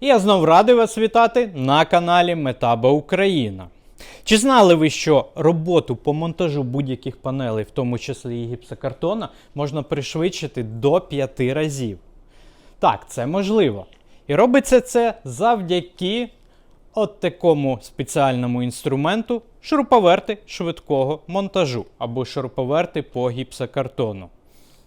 І я знов радий вас вітати на каналі Метаба Україна. Чи знали ви, що роботу по монтажу будь-яких панелей, в тому числі і гіпсокартона, можна пришвидшити до 5 разів? Так, це можливо. І робиться це завдяки от такому спеціальному інструменту шуруповерти швидкого монтажу або шуруповерти по гіпсокартону.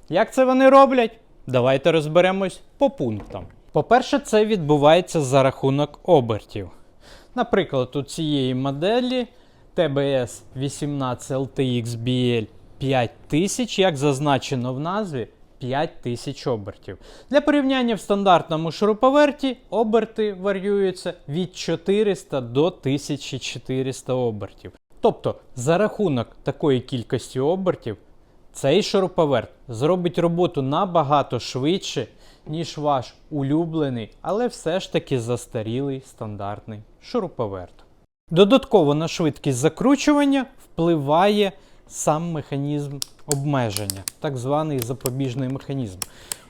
Як це вони роблять? Давайте розберемось по пунктам. По-перше, це відбувається за рахунок обертів. Наприклад, у цієї моделі TBS 18 LTX BL 5000, як зазначено в назві, 5000 обертів. Для порівняння в стандартному шуруповерті оберти варіюються від 400 до 1400 обертів. Тобто, за рахунок такої кількості обертів, цей шуруповерт зробить роботу набагато швидше, ніж ваш улюблений, але все ж таки застарілий стандартний шуруповерт. Додатково на швидкість закручування впливає сам механізм обмеження, так званий запобіжний механізм.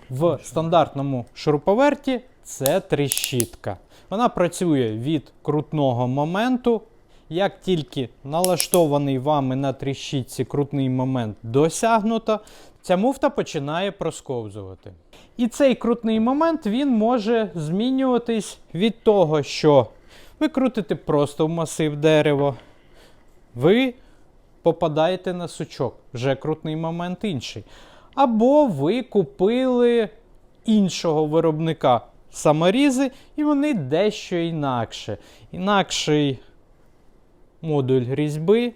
В стандартному шуруповерті це тріщітка. Вона працює від крутного моменту. Як тільки налаштований вами на тріщітці крутний момент досягнуто, ця муфта починає просковзувати. І цей крутний момент він може змінюватись від того, що ви крутите просто в масив дерева, ви попадаєте на сучок, вже крутний момент інший. Або ви купили іншого виробника саморізи, і вони дещо інакше. Інакший модуль різьби,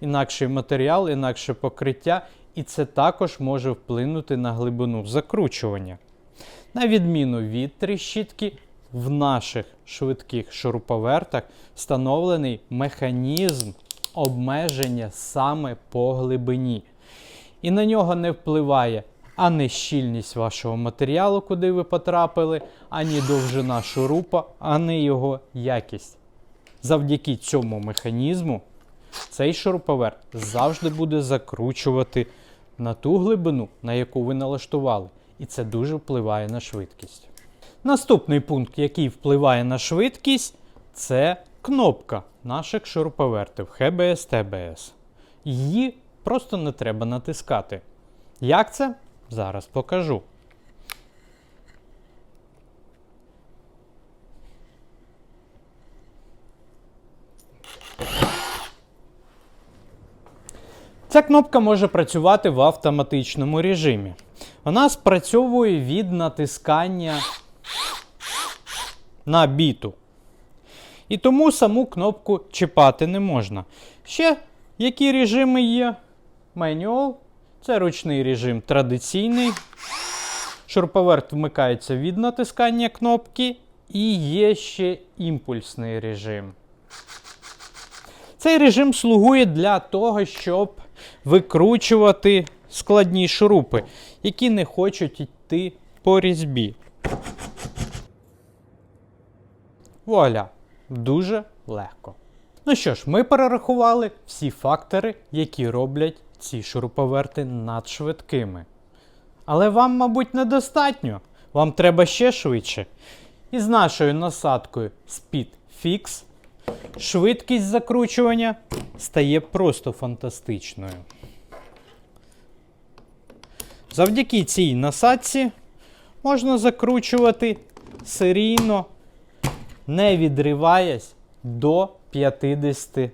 інакший матеріал, інакше покриття, і це також може вплинути на глибину закручування. На відміну від тріщітки, в наших швидких шуруповертах встановлений механізм обмеження саме по глибині. І на нього не впливає ані щільність вашого матеріалу, куди ви потрапили, ані довжина шурупа, ані його якість. Завдяки цьому механізму цей шуруповерт завжди буде закручувати на ту глибину, на яку ви налаштували. І це дуже впливає на швидкість. Наступний пункт, який впливає на швидкість, це кнопка наших шуруповертів HBS TBS. Її просто не треба натискати. Як це? Зараз покажу. Ця кнопка може працювати в автоматичному режимі. Вона спрацьовує від натискання на біту. І тому саму кнопку чіпати не можна. Ще які режими є? Manual. Це ручний режим традиційний. Шуруповерт вмикається від натискання кнопки. І є ще імпульсний режим. Цей режим слугує для того, щоб викручувати складні шурупи, які не хочуть йти по різьбі. Вуаля! Дуже легко. Ну що ж, ми перерахували всі фактори, які роблять ці шуруповерти надшвидкими. Але вам, мабуть, недостатньо. Вам треба ще швидше. І з нашою насадкою Speed Fix швидкість закручування стає просто фантастичною. Завдяки цій насадці можна закручувати серійно, не відриваясь до 50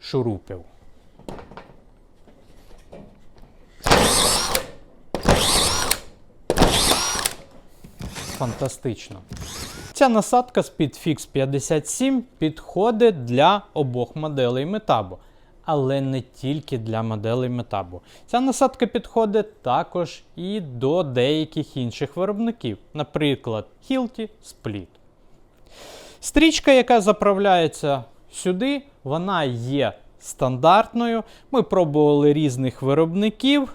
шурупів. Фантастично. Ця насадка SpeedFix 57 підходить для обох моделей метабу. Але не тільки для моделей метабу. Ця насадка підходить також і до деяких інших виробників, наприклад, Hilti Split. Стрічка, яка заправляється сюди, вона є стандартною. Ми пробували різних виробників,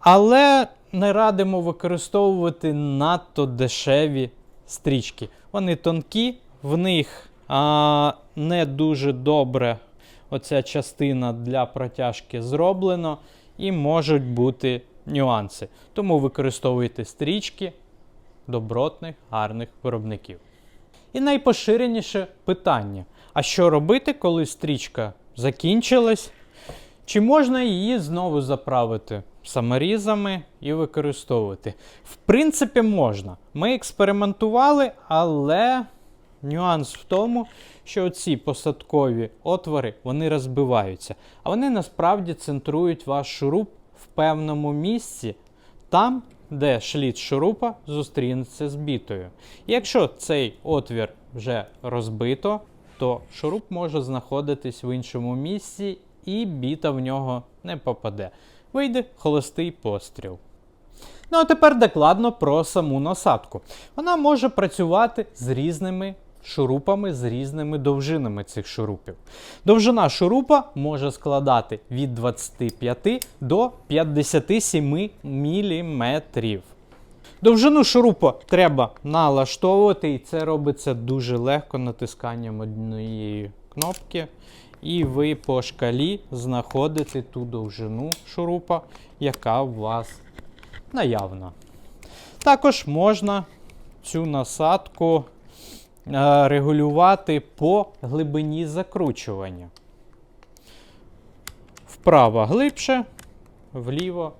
але не радимо використовувати надто дешеві стрічки. Вони тонкі, в них а, не дуже добре оця частина для протяжки зроблена, і можуть бути нюанси. Тому використовуйте стрічки добротних, гарних виробників. І найпоширеніше питання: а що робити, коли стрічка закінчилась? Чи можна її знову заправити саморізами і використовувати? В принципі, можна. Ми експериментували, але нюанс в тому, що ці посадкові отвори вони розбиваються, а вони насправді центрують ваш шуруп в певному місці, там, де шліт шурупа зустрінеться з бітою. Якщо цей отвір вже розбито, то шуруп може знаходитись в іншому місці і біта в нього не попаде. Вийде холостий постріл. Ну а тепер докладно про саму насадку. Вона може працювати з різними шурупами, з різними довжинами цих шурупів. Довжина шурупа може складати від 25 до 57 мм. Довжину шурупа треба налаштовувати, і це робиться дуже легко натисканням однієї кнопки. І ви по шкалі знаходите ту довжину шурупа, яка у вас наявна. Також можна цю насадку е, регулювати по глибині закручування. Вправо глибше, вліво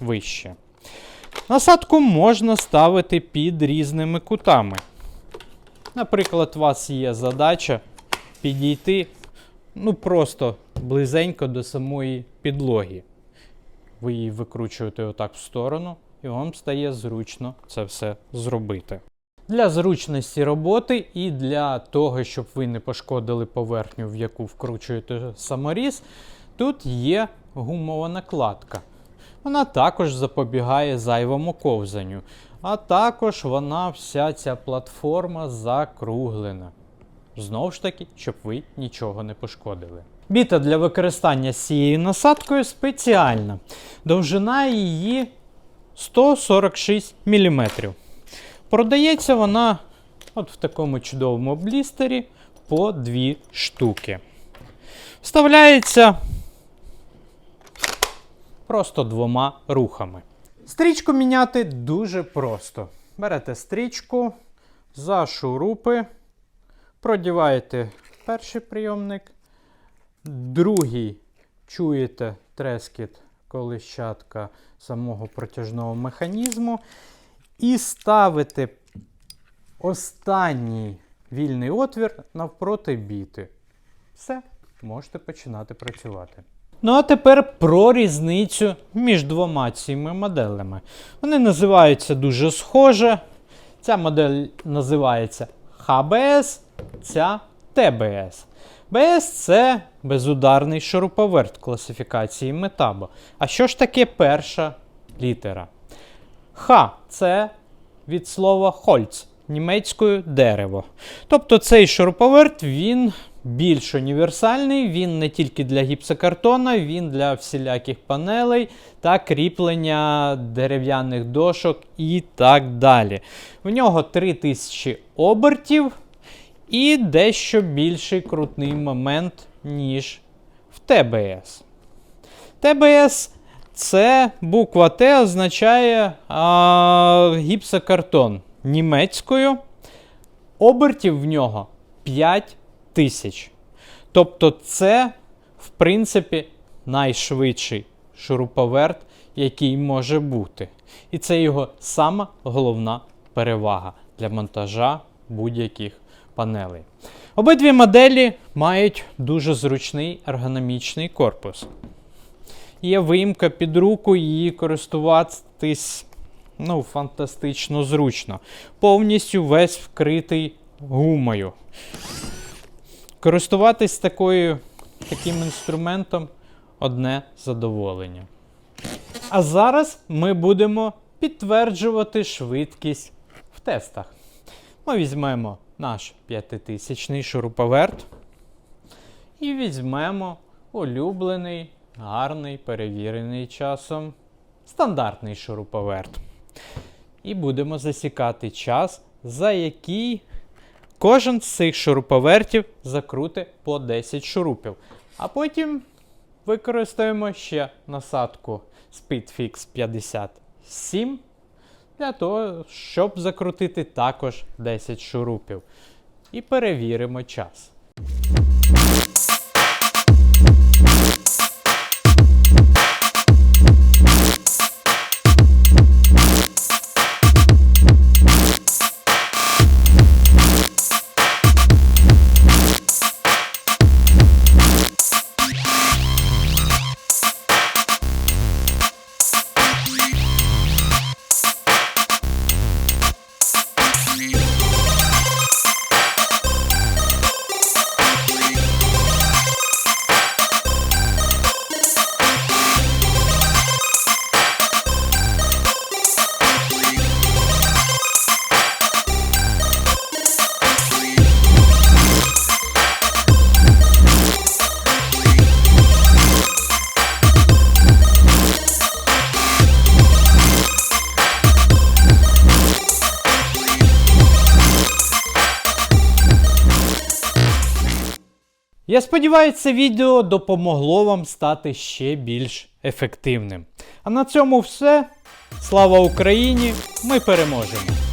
вище. Насадку можна ставити під різними кутами. Наприклад, у вас є задача підійти ну, просто близенько до самої підлоги. Ви її викручуєте отак в сторону, і вам стає зручно це все зробити. Для зручності роботи і для того, щоб ви не пошкодили поверхню, в яку вкручуєте саморіз, тут є гумова накладка. Вона також запобігає зайвому ковзанню. А також вона вся ця платформа закруглена. Знову ж таки, щоб ви нічого не пошкодили. Біта для використання з цією насадкою спеціальна. Довжина її 146 мм. Продається вона от в такому чудовому блістері по 2 штуки. Вставляється просто двома рухами. Стрічку міняти дуже просто. Берете стрічку за шурупи, продіваєте перший прийомник, другий чуєте трескіт колищатка самого протяжного механізму. І ставите останній вільний отвір навпроти біти. Все, можете починати працювати. Ну а тепер про різницю між двома цими моделями. Вони називаються дуже схоже. Ця модель називається HBS, ця ТБС. БС це безударний шуруповерт класифікації метабо. А що ж таке перша літера? Х це від слова Хольц німецькою дерево. Тобто цей шуруповерт він більш універсальний, він не тільки для гіпсокартона, він для всіляких панелей та кріплення дерев'яних дошок і так далі. В нього 3000 обертів і дещо більший крутний момент, ніж в ТБС. ТБС це буква Т означає а, гіпсокартон німецькою. Обертів в нього 5 тисяч. Тобто, це, в принципі, найшвидший шуруповерт, який може бути. І це його сама головна перевага для монтажа будь-яких панелей. Обидві моделі мають дуже зручний ергономічний корпус. Є виїмка під руку, її користуватись ну, фантастично зручно. Повністю весь вкритий гумою. Користуватись такою, таким інструментом одне задоволення. А зараз ми будемо підтверджувати швидкість в тестах. Ми візьмемо наш 5000 шуруповерт і візьмемо улюблений, гарний, перевірений часом стандартний шуруповерт. І будемо засікати час, за який кожен з цих шуруповертів закрути по 10 шурупів. А потім використаємо ще насадку SpeedFix 57 для того, щоб закрутити також 10 шурупів. І перевіримо час. Я сподіваюся, це відео допомогло вам стати ще більш ефективним. А на цьому все. Слава Україні! Ми переможемо!